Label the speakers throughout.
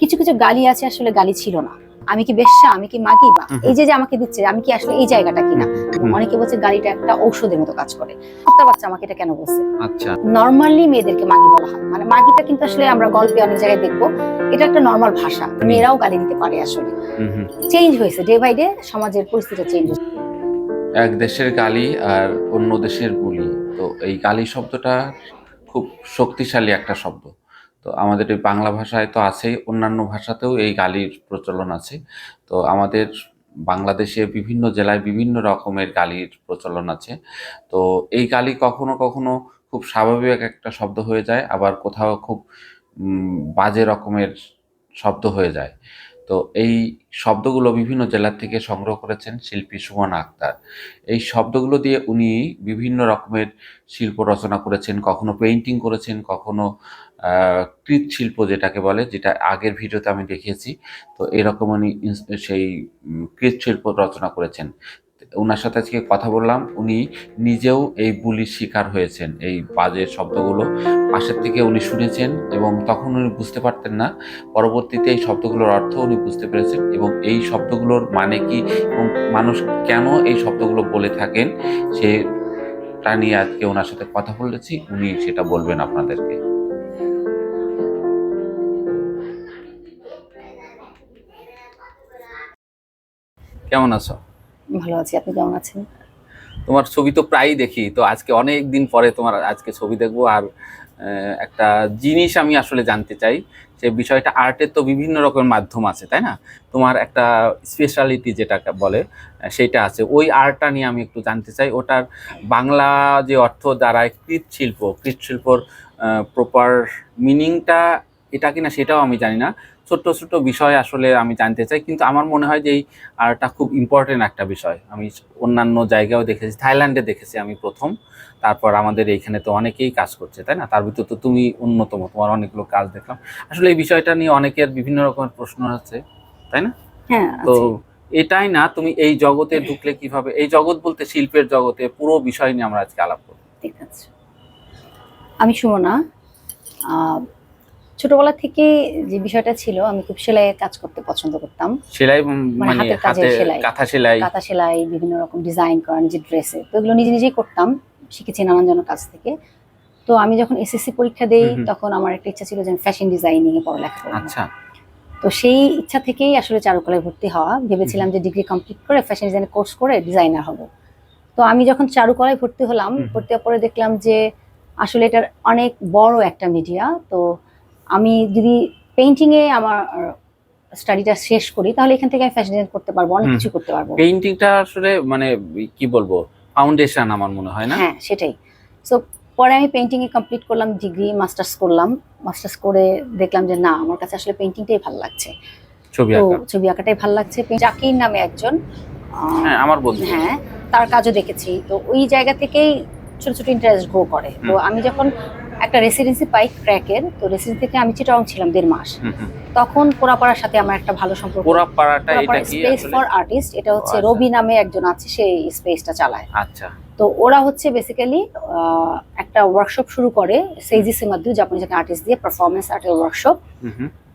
Speaker 1: কিছু কিছু গালি আছে আসলে গালি ছিল না। আমি কি বেশ্যা? আমি কি মাগি বা? এই যে যে আমাকে দিচ্ছে আমি কি আসলে এই জায়গাটা কিনা? অনেকে বলছে গালিটা একটা ঔষধের মতো কাজ করে। একটা বাচ্চা আমাকে এটা কেন বলছে?
Speaker 2: আচ্ছা।
Speaker 1: নর্মালি মেয়েদেরকে মাগি বলা হয়। মানে মাগিটা কিন্তু আসলে আমরা গল্পে অনেক জায়গায় দেখব এটা একটা নর্মাল ভাষা। মেয়েরাও গালি দিতে পারে আসলে। চেঞ্জ হয়েছে ডে বাই ডে সমাজের পরিস্থিতি চেঞ্জ হয়েছে
Speaker 2: এক দেশের গালি আর অন্য দেশের বুলি। তো এই গালি শব্দটা খুব শক্তিশালী একটা শব্দ। তো আমাদের এই বাংলা ভাষায় তো আছেই, অন্যান্য ভাষাতেও এই গালির প্রচলন আছে। তো আমাদের বাংলাদেশে বিভিন্ন জেলায় বিভিন্ন রকমের গালির প্রচলন আছে। তো এই গালি কখনো কখনো খুব স্বাভাবিক একটা শব্দ হয়ে যায়, আবার কোথাও খুব বাজে রকমের শব্দ হয়ে যায়। তো এই শব্দগুলো বিভিন্ন জেলা থেকে সংগ্রহ করেছেন শিল্পী সুমন আক্তার। এই শব্দগুলো দিয়ে উনি বিভিন্ন রকমের শিল্প রচনা করেছেন, কখনো পেইন্টিং করেছেন, কখনো কৃৎশিল্প যেটাকে বলে, যেটা আগের ভিডিওতে আমি দেখিয়েছি, তো এরকম উনি সেই কৃৎশিল্প রচনা করেছেন। ওনার সাথে আজকে কথা বললাম, উনি নিজেও এই বুলির শিকার হয়েছেন, এই বাজে শব্দগুলো। পাশের থেকে উনি শুনেছেন এবং তখন উনি বুঝতে পারতেন না, পরবর্তীতে এই শব্দগুলোর অর্থ উনি বুঝতে পেরেছেন এবং এই শব্দগুলোর মানে কি এবং মানুষ কেন এই শব্দগুলো বলে থাকেন সেটা নিয়ে আজকে ওনার সাথে কথা বলেছি, উনি সেটা বলবেন আপনাদেরকে। কেমন আছো?
Speaker 1: ভালো আছি আপনি কেমন আছেন?
Speaker 2: তোমার ছবি তো প্রায়ই দেখি তো আজকে অনেক দিন পরে তোমার আজকে ছবি দেখব। আর একটা জিনিস আমি আসলে জানতে চাই যে বিষয়টা আর্টের তো বিভিন্ন রকমের মাধ্যম আছে তাই না? তোমার একটা স্পেশালিটি যেটা বলে সেটা আছে। ওই আর্টটা নিয়ে আমি একটু জানতে চাই ওটার বাংলা যে অর্থ দাঁড়ায় কৃৎশিল্প কৃৎশিল্পর প্রপার মিনিংটা এটা কিনা সেটাও আমি জানি না। ছোট্ট ছোট্ট বিষয় আসলে আমি জানতে চাই। কিন্তু আমার মনে হয় যে এই আর্টটা খুব ইম্পর্টেন্ট একটা বিষয়। আমি অন্যান্য জায়গাও দেখেছি থাইল্যান্ডে দেখেছি আমি প্রথম। তারপর আমাদের এইখানে তো অনেকেই কাজ করছে তাই না? তার ভিতর তো তুমি অন্যতম তোমার অনেকগুলো কাজ দেখলাম। আসলে এই বিষয়টা নিয়ে অনেকের বিভিন্ন রকমের প্রশ্ন আছে তাই না?
Speaker 1: হ্যাঁ
Speaker 2: তো এটাই না তুমি এই জগতে ঢুকলে কীভাবে এই জগৎ বলতে শিল্পের জগতে পুরো বিষয় নিয়ে আমরা আজকে আলাপ করব।
Speaker 1: ঠিক আছে। আমি সুমনা ছোটবেলা থেকে যে বিষয়টা ছিল আমি খুব সেলাইয়ের কাজ করতে পছন্দ করতাম।
Speaker 2: সেলাই
Speaker 1: মানে
Speaker 2: মানে
Speaker 1: হাতের কাজের
Speaker 2: হাতে
Speaker 1: সেলাই।
Speaker 2: কাঁথা সেলাই।
Speaker 1: কাঁথা সেলাই বিভিন্ন রকম ডিজাইন করা নিজের ড্রেসে তো এগুলো নিজে নিজেই করতাম শিখেছি নানান জনের কাছ থেকে। তো আমি যখন এসএসসি পরীক্ষা দেই। তখন আমার একটা ইচ্ছা ছিল যে আমি ফ্যাশন ডিজাইনিং এ পড়ালেখা করব।
Speaker 2: আচ্ছা।
Speaker 1: তো সেই ইচ্ছা থেকেই আসলে চারুকলায় ভর্তি হওয়া। ভেবেছিলাম যে ডিগ্রি কমপ্লিট করে ফ্যাশন ডিজাইনের কোর্স করে ডিজাইনার হব। তো আমি যখন চারুকলায় ভর্তি হলাম। ভর্তি হওয়ার পরে দেখলাম যে আসলে এটার অনেক বড় একটা মিডিয়া তো আমি যদি পেইন্টিং এ আমার স্টাডিটা শেষ করি তাহলে এখান থেকে আমি ফ্যাশন ডিজাইন করতে পারব অনেক কিছু করতে পারব।
Speaker 2: পেইন্টিংটা আসলে মানে কি বলব ফাউন্ডেশন আমার মনে হয় না?
Speaker 1: হ্যাঁ সেটাই। সো পরে আমি পেইন্টিং এ কমপ্লিট করলাম ডিগ্রি মাস্টার্স করলাম। মাস্টার্স করে দেখলাম যে না আমার কাছে আসলে পেইন্টিংটাই ভালো লাগছে।
Speaker 2: ছবি আঁকা।
Speaker 1: ছবি আঁকাটাই ভালো লাগছে। জাকির নামে একজন
Speaker 2: হ্যাঁ আমার বন্ধু।
Speaker 1: হ্যাঁ তার কাজও দেখেছি। তো ওই জায়গা থেকেই ছোট ছোট ইন্টারেস্ট গ্রো করে। তো আমি যখন একটা রেসিডেন্সি পাই ক্র্যাকের তো রেসিডেন্সি থেকে আমি চিটাং ছিলাম দেড় মাস। তখন পোড়াপাড়ার সাথে আমার একটা ভালো সম্পর্ক
Speaker 2: পোড়া পাড়াটা এটা কি
Speaker 1: স্পেস ফর আর্টিস্ট এটা হচ্ছে
Speaker 2: আচ্ছা।
Speaker 1: রবি নামে একজন আছে সেই স্পেসটা চালায়।
Speaker 2: আচ্ছা।
Speaker 1: তো ওরা হচ্ছে বেসিক্যালি একটা ওয়ার্কশপ শুরু করে সেইজি সিমাদু জাপানিজ আর্টিস্ট দিয়ে পারফরমেন্স আর্টের ওয়ার্কশপ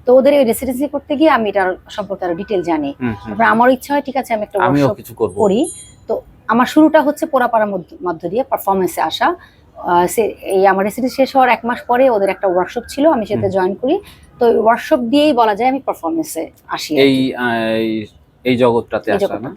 Speaker 1: তো ওদের রেসিডেন্সি করতে গিয়ে আমি এটার সম্পর্কে আরও ডিটেল জানি। তারপর আমার ইচ্ছা হয় ঠিক আছে আমি একটা ওয়ার্কশপ করি। তো আমার শুরুটা হচ্ছে পোড়াপাড়ার মধ্য- দিয়ে পারফরমেন্সে আসা। এই আমার রেসিডি শেষ হওয়ার এক মাস পরে ওদের একটা ওয়ার্কশপ ছিল আমি সেটা জয়েন করি। তো ওয়ার্কশপ দিয়েই বলা যায় আমি পারফরমেন্সে আসি
Speaker 2: এই এই- জগৎটাতে আসা না।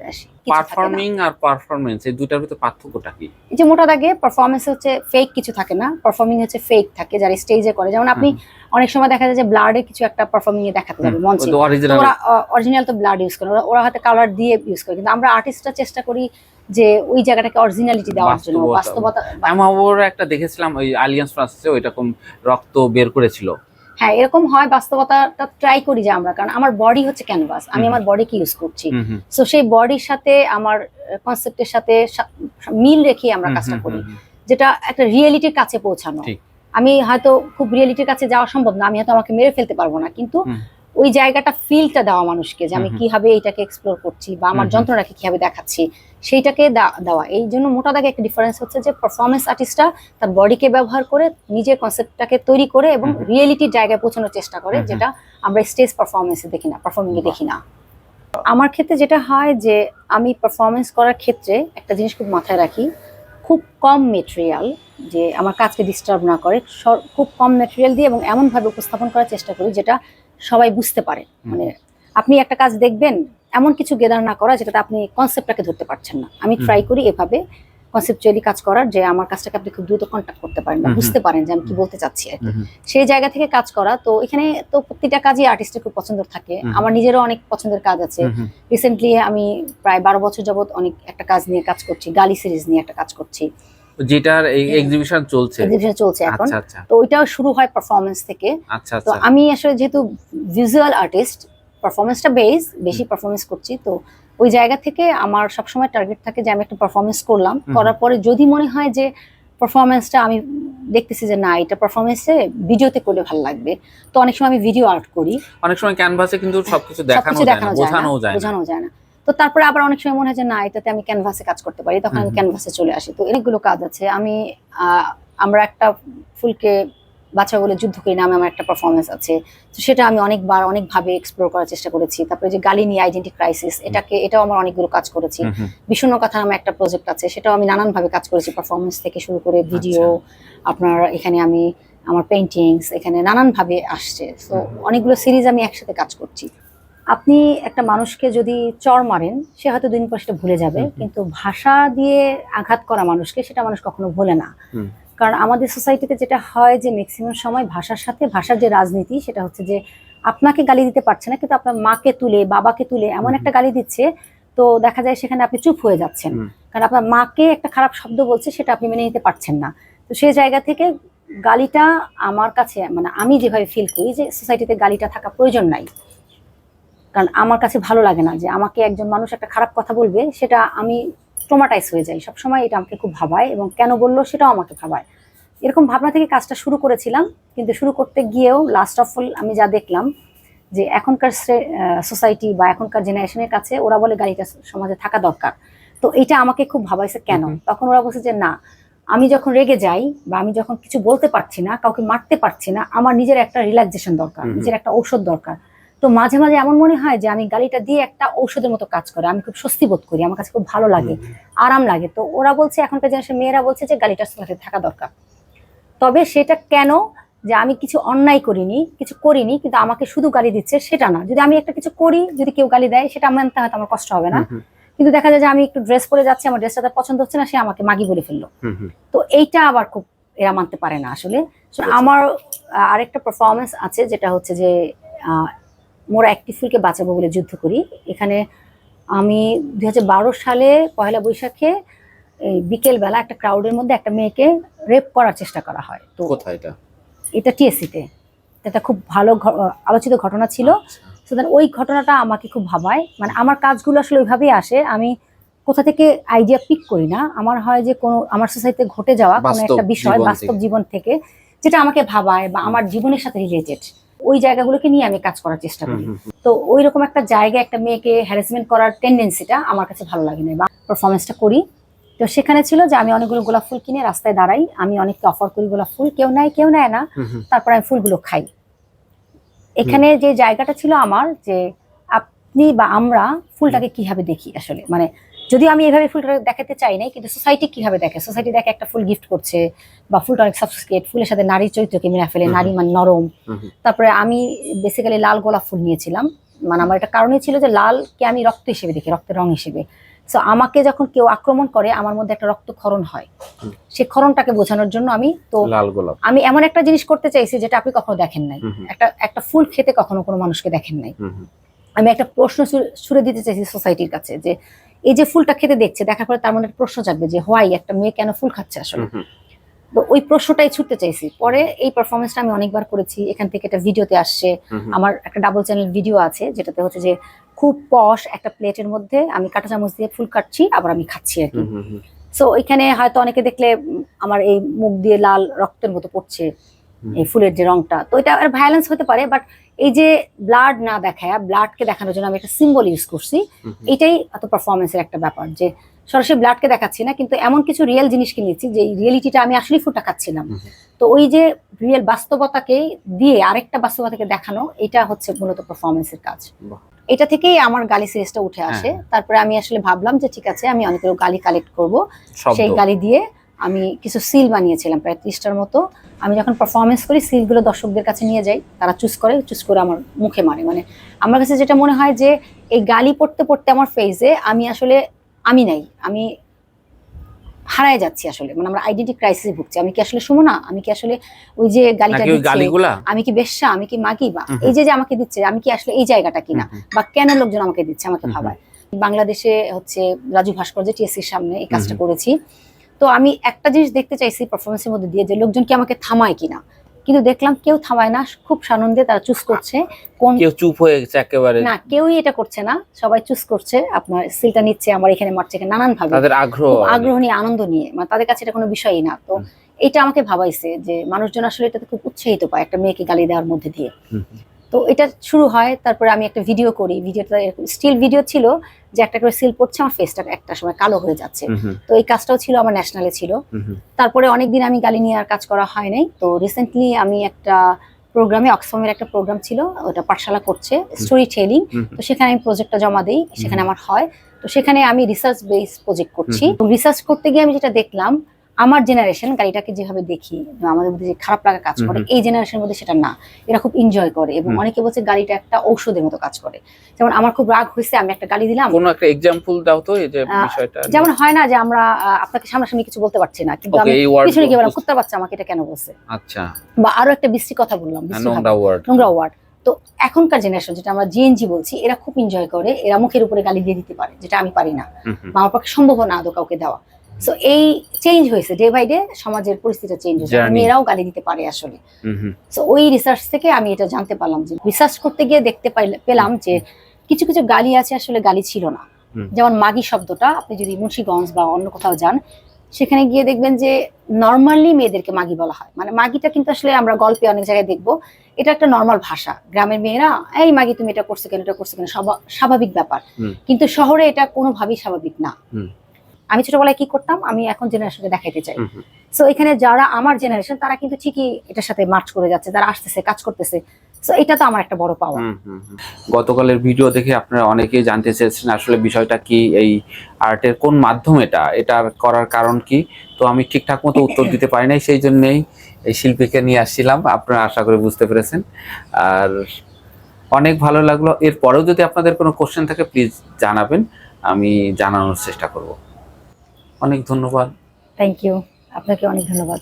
Speaker 2: পারফর্মিং আর পারফরমেন্স এই দুটার ভিতরে পার্থক্যটা কি?
Speaker 1: এই যে মোটা দাগে পারফরমেন্স হচ্ছে ফেক কিছু থাকে না পারফর্মিং হচ্ছে ফেক থাকে যারা স্টেজে করে। যেমন আপনি অনেক সময় দেখা যায় যে ব্লাডে কিছু একটা পারফর্মিং এ দেখাতে যাবে মঞ্চে।
Speaker 2: অরিজিনাল
Speaker 1: ওরা অরিজিনাল তো ব্লাড ইউজ করে ওরা- হাতে কালার দিয়ে ইউজ করে কিন্তু আমরা আর্টিস্টরা চেষ্টা করি যে ওই জায়গাটাকে অরিজিনালিটি দেওয়ার জন্য
Speaker 2: বাস্তবতা। আমি একটা দেখেছিলাম ওই আলিয়ান্স ফ্রান্সে ওইরকম রক্ত বের করেছিল।
Speaker 1: হ্যাঁ এরকম হয় বাস্তবতাটা ট্রাই করি যে আমরা কারণ আমার বডি হচ্ছে ক্যানভাস আমি। আমার বডিকে ইউজ করছি। সো সেই বডির সাথে আমার কনসেপ্টের সাথে মিল রেখে আমরা কাজটা করি যেটা একটা রিয়েলিটির কাছে পৌঁছানো। আমি হয়তো খুব রিয়েলিটির কাছে যাওয়া সম্ভব না আমি হয়তো আমাকে মেরে ফেলতে পারব না কিন্তু ওই জায়গাটা ফিলটা দেওয়া মানুষকে যে আমি। কীভাবে এটাকে এক্সপ্লোর করছি বা আমার। যন্ত্রণাকে কীভাবে দেখাচ্ছি। সেইটাকে দা- দেওয়া। এই জন্য মোটা দাগে একটা ডিফারেন্স হচ্ছে যে পারফরমেন্স আর্টিস্টটা তার বডিকে ব্যবহার করে নিজের কনসেপ্টটাকে তৈরি করে এবং রিয়েলিটির জায়গায় পৌঁছানোর চেষ্টা করে। যেটা আমরা স্টেজ পারফরমেন্সে দেখি না পারফর্মিং এ
Speaker 2: বাহ।
Speaker 1: দেখি না। আমার ক্ষেত্রে যেটা হয় যে আমি পারফরমেন্স করার ক্ষেত্রে একটা জিনিস খুব মাথায় রাখি খুব কম মেটেরিয়াল যে আমার কাজকে ডিস্টার্ব না করে খুব কম মেটেরিয়াল দিয়ে এবং এমনভাবে উপস্থাপন করার চেষ্টা করি যেটা সবাই বুঝতে পারে। মানে আপনি একটা কাজ দেখবেন এমন কিছু গেদার না করা যেটাতে আপনি কনসেপ্টটাকে ধরতে পারছেন না। আমি ট্রাই করি এভাবে কনসেপচুয়ালি কাজ করার যে আমার কাজটাকে আপনি খুব দ্রুত কন্ট্যাক্ট করতে পারেন বা। বুঝতে পারেন যে আমি কি বলতে চাচ্ছি আর। সেই জায়গা থেকে কাজ করা তো এখানে তো প্রত্যেকটা কাজই আর্টিস্টের খুব পছন্দ থাকে। আমার নিজেরও অনেক পছন্দের কাজ আছে। রিসেন্টলি আমি প্রায় বারো বছর যাবত অনেক একটা কাজ নিয়ে কাজ করছি গালি সিরিজ নিয়ে একটা কাজ করছি।
Speaker 2: যেটার
Speaker 1: হ্যাঁ।
Speaker 2: এক্সিবিশন চলছে।
Speaker 1: এক্সিবিশন চলছে এখন।
Speaker 2: আচ্ছা। আচ্ছা
Speaker 1: তো ওইটাও শুরু হয় পারফরমেন্স থেকে।
Speaker 2: আচ্ছা
Speaker 1: তো
Speaker 2: আচ্ছা।
Speaker 1: আমি আসলে যেহেতু ভিজুয়াল আর্টিস্ট পারফরমেন্সটা বেস বেশি পারফরমেন্স করছি। তো ওই জায়গা থেকে আমার সবসময় টার্গেট থাকে যে আমি একটা পারফরমেন্স করলাম। করার পরে যদি মনে হয় যে পারফরমেন্সটা আমি দেখতেছি যে না এটা পারফরমেন্সে ভিডিওতে করলে ভালো লাগবে। তো অনেক সময় আমি ভিডিও আর্ট করি।
Speaker 2: অনেক সময় ক্যানভাসে কিন্তু সবকিছু দেখানো যায় না বোঝানো যায় না
Speaker 1: বোঝানো যায় না। তো তারপরে আবার অনেক সময় মনে হয় যে না এটাতে আমি ক্যানভাসে কাজ করতে পারি। তখন আমি ক্যানভাসে চলে আসি। তো অনেকগুলো কাজ আছে। আমি আহ, আমরা একটা ফুলকে বাচ্চা বলে যুদ্ধ করি নামে আমার একটা পারফরমেন্স আছে। তো সেটা আমি অনেকবার অনেকভাবে এক্সপ্লোর করার চেষ্টা করেছি। তারপরে যে গালিনী আইডেন্টি ক্রাইসিস এটাকে এটাও আমার অনেকগুলো কাজ করেছি। বিষণ্ণ কথা নামে একটা প্রজেক্ট আছে সেটাও আমি নানানভাবে কাজ করেছি পারফরমেন্স থেকে শুরু করে ভিডিও আপনার এখানে আমি আমার পেন্টিংস এখানে নানানভাবে আসছে। তো অনেকগুলো সিরিজ আমি একসাথে কাজ করছি। আপনি একটা মানুষকে যদি চর মারেন সে হয়তো দুদিন পর সেটা ভুলে যাবে। কিন্তু ভাষা দিয়ে আঘাত করা মানুষকে সেটা মানুষ কখনো ভোলে না। কারণ আমাদের সোসাইটিতে যেটা হয় যে ম্যাক্সিমাম সময় ভাষার সাথে ভাষার যে রাজনীতি সেটা হচ্ছে যে আপনাকে গালি দিতে পারছে না কিন্তু আপনার মাকে তুলে বাবাকে তুলে এমন একটা গালি দিচ্ছে তো দেখা যায় সেখানে আপনি চুপ হয়ে যাচ্ছেন। কারণ আপনার মাকে একটা খারাপ শব্দ বলছে সেটা আপনি মেনে নিতে পারছেন না। তো সেই জায়গা থেকে গালিটা আমার কাছে মানে আমি যেভাবে ফিল করি যে সোসাইটিতে গালিটা থাকা প্রয়োজন নাই। কারণ আমার কাছে ভালো লাগে না যে আমাকে একজন মানুষ একটা খারাপ কথা বলবে সেটা আমি ট্রোমাটাইজ হয়ে যাই সবসময় এটা আমাকে খুব ভাবায় এবং কেন বলল সেটাও আমাকে ভাবায়। এরকম ভাবনা থেকে কাজটা শুরু করেছিলাম কিন্তু শুরু করতে গিয়েও লাস্ট অফ অল আমি যা দেখলাম যে এখনকার সোসাইটি বা এখনকার জেনারেশনের কাছে ওরা বলে গাড়িটা সমাজে থাকা দরকার। তো এটা আমাকে খুব ভাবাইছে কেন? তখন ওরা বলছে যে না আমি যখন রেগে যাই বা আমি যখন কিছু বলতে পারছি না কাউকে মারতে পারছি না আমার নিজের একটা রিল্যাক্সেশন দরকার নিজের একটা ঔষধ দরকার। তো মাঝে মাঝে এমন মনে হয় যে আমি গালিটা দিয়ে একটা ঔষধের মতো কাজ করে আমি খুব স্বস্তি বোধ করি আমার কাছে খুব ভালো লাগে আরাম লাগে। তো ওরা বলছে এখনকার জেনারেশন মেয়েরা বলছে যে গালিটার সাথে থাকা দরকার। তবে সেটা কেন যে আমি কিছু অন্যায় করিনি কিছু করিনি কিন্তু আমাকে শুধু গালি দিচ্ছে সেটা না। যদি আমি একটা কিছু করি যদি কেউ গালি দেয় সেটা মানতে হয়তো আমার কষ্ট হবে না। কিন্তু দেখা যায় যে আমি একটু ড্রেস পরে যাচ্ছি আমার ড্রেসটা তার পছন্দ হচ্ছে না সে আমাকে মাগি বলে ফেলল। তো এইটা আবার খুব এরা মানতে পারে না আসলে। আমার আরেকটা পারফরমেন্স আছে যেটা হচ্ছে যে আহ, মোরা একটি ফুলকে বাঁচাবো বলে যুদ্ধ করি। এখানে আমি দুই হাজার বারো সালে পয়লা বৈশাখে এই বিকেলবেলা একটা ক্রাউডের মধ্যে একটা মেয়েকে রেপ করার চেষ্টা করা হয়। তো
Speaker 2: কোথায় এটা?
Speaker 1: এটা টিএসসিতে এটা খুব ভালো আলোচিত ঘটনা ছিল।
Speaker 2: আচ্ছা।
Speaker 1: সো দেন ওই ঘটনাটা আমাকে খুব ভাবায়। মানে আমার কাজগুলো আসলে ওইভাবেই আসে। আমি কোথা থেকে আইডিয়া পিক করি না। আমার হয় যে কোনো আমার সোসাইটিতে ঘটে যাওয়া কোনো একটা বিষয় বাস্তব জীবন থেকে যেটা আমাকে ভাবায় বা আমার জীবনের সাথে রিলেটেড ওই জায়গাগুলোকে নিয়ে আমি কাজ করার চেষ্টা করি। তো ওই রকম একটা জায়গায় একটা মেয়েকে হ্যারাসমেন্ট করার টেন্ডেন্সিটা আমার কাছে ভালো লাগে না বা পারফরমেন্সটা করি। তো সেখানে ছিল যে আমি অনেকগুলো গোলাপ ফুল কিনে রাস্তায় দাঁড়াই আমি অনেককে অফার করি গোলাপ ফুল কেউ নেয় কেউ নেয় না। তারপর আমি ফুলগুলো খাই। এখানে যে জায়গাটা ছিল আমার যে আপনি বা আমরা ফুলটাকে কীভাবে দেখি আসলে? মানে যদি আমি এভাবে ফুলটাকে দেখাতে চাই নাই কিন্তু সোসাইটি কীভাবে দেখে? সোসাইটি দেখে একটা ফুল গিফট করছে বা ফুলটা অনেক সাবস্কেট ফুলের সাথে নারী চরিত্রকে মিলা ফেলে নারী মানে নরম। তারপরে আমি বেসিক্যালি লাল গোলাপ ফুল নিয়েছিলাম। মানে আমার একটা কারণই ছিল যে লালকে আমি রক্ত হিসেবে দেখি রক্তের রং হিসেবে। সো আমাকে যখন কেউ আক্রমণ করে আমার মধ্যে একটা রক্ত রক্তক্ষরণ হয়। সেই ক্ষরণটাকে বোঝানোর জন্য আমি তো
Speaker 2: লাল গোলাপ।
Speaker 1: আমি এমন একটা জিনিস করতে চাইছি যেটা আপনি কখনো দেখেন নাই। একটা একটা ফুল খেতে কখনো কোনো মানুষকে দেখেন নাই। আমি একটা প্রশ্ন ছুড়ে দিতে চাইছি সোসাইটির কাছে যে এই যে ফুলটা খেতে দেখছে দেখার পরে তার মনে একটা প্রশ্ন জাগবে যে হোয়াই একটা মেয়ে কেন ফুল খাচ্ছে আসলে। তো ওই প্রশ্নটাই ছুটতে চাইছি পরে এই পারফরমেন্সটা আমি অনেকবার করেছি এখান থেকে একটা ভিডিওতে আসছে। আমার একটা ডাবল চ্যানেল ভিডিও আছে যেটাতে হচ্ছে যে খুব পশ একটা প্লেটের মধ্যে আমি কাঁটা চামচ দিয়ে ফুল কাটছি আবার আমি খাচ্ছি আর কি। সো এখানে হয়তো অনেকে দেখলে আমার এই মুখ দিয়ে লাল রক্তের মতো পড়ছে। এই ফুলের যে রংটা তো এটা ভায়োলেন্স হতে পারে বাট এই যে ব্লাড না দেখায় ব্লাডকে দেখানোর জন্য আমি একটা সিম্বল ইউজ করছি। এটাই এত পারফরমেন্সের একটা ব্যাপার যে সরাসরি ব্লাডকে দেখাচ্ছি না কিন্তু এমন কিছু রিয়েল জিনিসকে নিচ্ছি যে রিয়েলিটিটা আমি আসলেই ফুটা খাচ্ছিলাম। তো ওই যে রিয়েল বাস্তবতাকে দিয়ে আরেকটা বাস্তবতাকে দেখানো এটা হচ্ছে মূলত পারফরমেন্সের কাজ। এটা থেকেই আমার গালি সিরিজটা উঠে আসে।
Speaker 2: হ্যাঁ।
Speaker 1: তারপরে আমি আসলে ভাবলাম যে ঠিক আছে আমি অনেকগুলো গালি কালেক্ট করব। সেই গালি দিয়ে আমি কিছু সিল বানিয়েছিলাম প্রায় ত্রিশটার মতো। আমি যখন পারফরমেন্স করি সিলগুলো দর্শকদের কাছে নিয়ে যাই তারা চুজ করে চুজ করে আমার মুখে মারে। মানে আমার কাছে যেটা মনে হয় যে এই গালি পড়তে পড়তে আমার ফেজে আমি আসলে আমি নাই আমি হারায় যাচ্ছি আসলে। মানে আমরা আইডেন্টি ক্রাইসিসে ভুগছি। আমি কি আসলে সুমনা আমি কি আসলে ওই যে গালিটা দিচ্ছে? আমি কি বেশ্যা? আমি কি মাগি? বা এই যে যে আমাকে দিচ্ছে আমি কি আসলে এই জায়গাটা কিনা। বা কেন লোকজন আমাকে দিচ্ছে? আমাকে। ভাবায়। বাংলাদেশে হচ্ছে রাজু ভাস্কর্য টিএসসির সামনে এই কাজটা করেছি। তো আমি একটা জিনিস দেখতে চাইছি পারফরমেন্সের মধ্যে দিয়ে যে লোকজন কি আমাকে থামায় কিনা। কিন্তু দেখলাম কেউ থামায় না খুব সানন্দে তারা চুজ করছে কোন
Speaker 3: কেউ চুপ হয়ে গেছে একেবারে।
Speaker 1: না কেউই এটা করছে না সবাই চুজ করছে আপনার সিলটা নিচ্ছে আমার এখানে মারছে নানান ভাবে
Speaker 3: তাদের আগ্রহ
Speaker 1: আগ্রহ নিয়ে আনন্দ নিয়ে মানে তাদের কাছে এটা কোনো বিষয়ই না। তো এটা আমাকে ভাবাইছে যে মানুষজন আসলে এটাতে খুব উৎসাহিত পায় একটা মেয়েকে গালি দেওয়ার মধ্যে দিয়ে। তো এটা শুরু হয় তারপরে আমি একটা ভিডিও করি। ভিডিওটা স্টিল ভিডিও ছিল যে একটা করে সিল পড়ছে আমার ফেসটা একটা সময় কালো হয়ে যাচ্ছে। তো এই কাজটাও ছিল আমার ন্যাশনালে ছিল। তারপরে অনেকদিন আমি গালি নিয়ে আর কাজ করা হয় নাই। তো রিসেন্টলি আমি একটা প্রোগ্রামে অক্সফামের একটা প্রোগ্রাম ছিল ওটা পাঠশালা করছে স্টোরি টেলিং তো সেখানে আমি প্রজেক্টটা জমা দিই সেখানে আমার হয়। তো সেখানে আমি রিসার্চ বেস প্রজেক্ট করছি রিসার্চ করতে গিয়ে আমি যেটা দেখলাম আমার জেনারেশন গাড়িটাকে যেভাবে দেখি আমাদের মধ্যে যে খারাপ লাগা কাজ করে এই জেনারেশনের মধ্যে সেটা না। এরা খুব এনজয় করে এবং অনেকে বলছে গাড়িটা একটা ঔষধের মতো কাজ করে। যেমন আমার খুব রাগ হয়েছে আমি একটা গাড়ি দিলাম।
Speaker 3: কোনো একটা এক্সাম্পল দাও তো এই যে বিষয়টা
Speaker 1: যেমন হয় না যে আমরা আপনাকে সামনাসামনি কিছু বলতে পারছি না কিন্তু আমি পিছনে গিয়ে বললাম কুত্তার বাচ্চা আমাকে এটা কেন বলছে?
Speaker 3: আচ্ছা।
Speaker 1: বা আরও একটা বিশ্রী কথা বললাম
Speaker 3: নোংরা ওয়ার্ড
Speaker 1: নোংরা ওয়ার্ড তো এখনকার জেনারেশন যেটা আমরা জিএনজি বলছি এরা খুব এনজয় করে এরা মুখের উপরে গালি দিয়ে দিতে পারে যেটা আমি পারি না। বা আমার পক্ষে সম্ভব না আদৌ কাউকে দেওয়া। সো এই চেঞ্জ হয়েছে ডে বাই ডে সমাজের পরিস্থিতি চেঞ্জ হয়েছে মেয়েরাও গালি দিতে পারে আসলে। সো ওই রিসার্চ থেকে আমি এটা জানতে পারলাম যে রিসার্চ করতে গিয়ে দেখতে পেলাম যে কিছু কিছু গালি আছে আসলে গালি ছিল না। যেমন মাগি শব্দটা আপনি যদি মুন্সিগঞ্জ বা অন্য কোথাও যান সেখানে গিয়ে দেখবেন যে নর্মালি মেয়েদেরকে মাগি বলা হয়। মানে মাগিটা কিন্তু আসলে আমরা গল্পে অনেক জায়গায় দেখব এটা একটা নর্মাল ভাষা। গ্রামের মেয়েরা এই মাগি তুমি এটা করছ কেন? এটা করছ কেন? স্বাভাবিক ব্যাপার। কিন্তু শহরে এটা কোনোভাবেই স্বাভাবিক না। আমি ছোটবেলায় কি করতাম? আমি এখন জেনারেশনকে দেখাইতে চাই। সো এখানে যারা আমার জেনারেশন তারা কিন্তু ঠিকই এটার সাথে মার্চ করে যাচ্ছে তারা আসতেছে কাজ করতেছে। সো এটা তো আমার একটা বড় পাওয়া।
Speaker 2: গতকালের ভিডিও দেখে আপনারা অনেকেই জানতে চেয়েছেন আসলে বিষয়টা কি এই আর্টের কোন মাধ্যম এটা? এটার করার কারণ কি? তো আমি ঠিকঠাক মতো উত্তর দিতে পারি নাই সেই জন্যই এই শিল্পীকে নিয়ে আসছিলাম। আপনারা আশা করি বুঝতে পেরেছেন। আর অনেক ভালো লাগল। এরপরেও যদি আপনাদের কোনো কোশ্চেন থাকে প্লিজ জানাবেন। আমি জানানোর চেষ্টা করব। অনেক ধন্যবাদ।
Speaker 1: থ্যাংক ইউ আপনাকে অনেক ধন্যবাদ।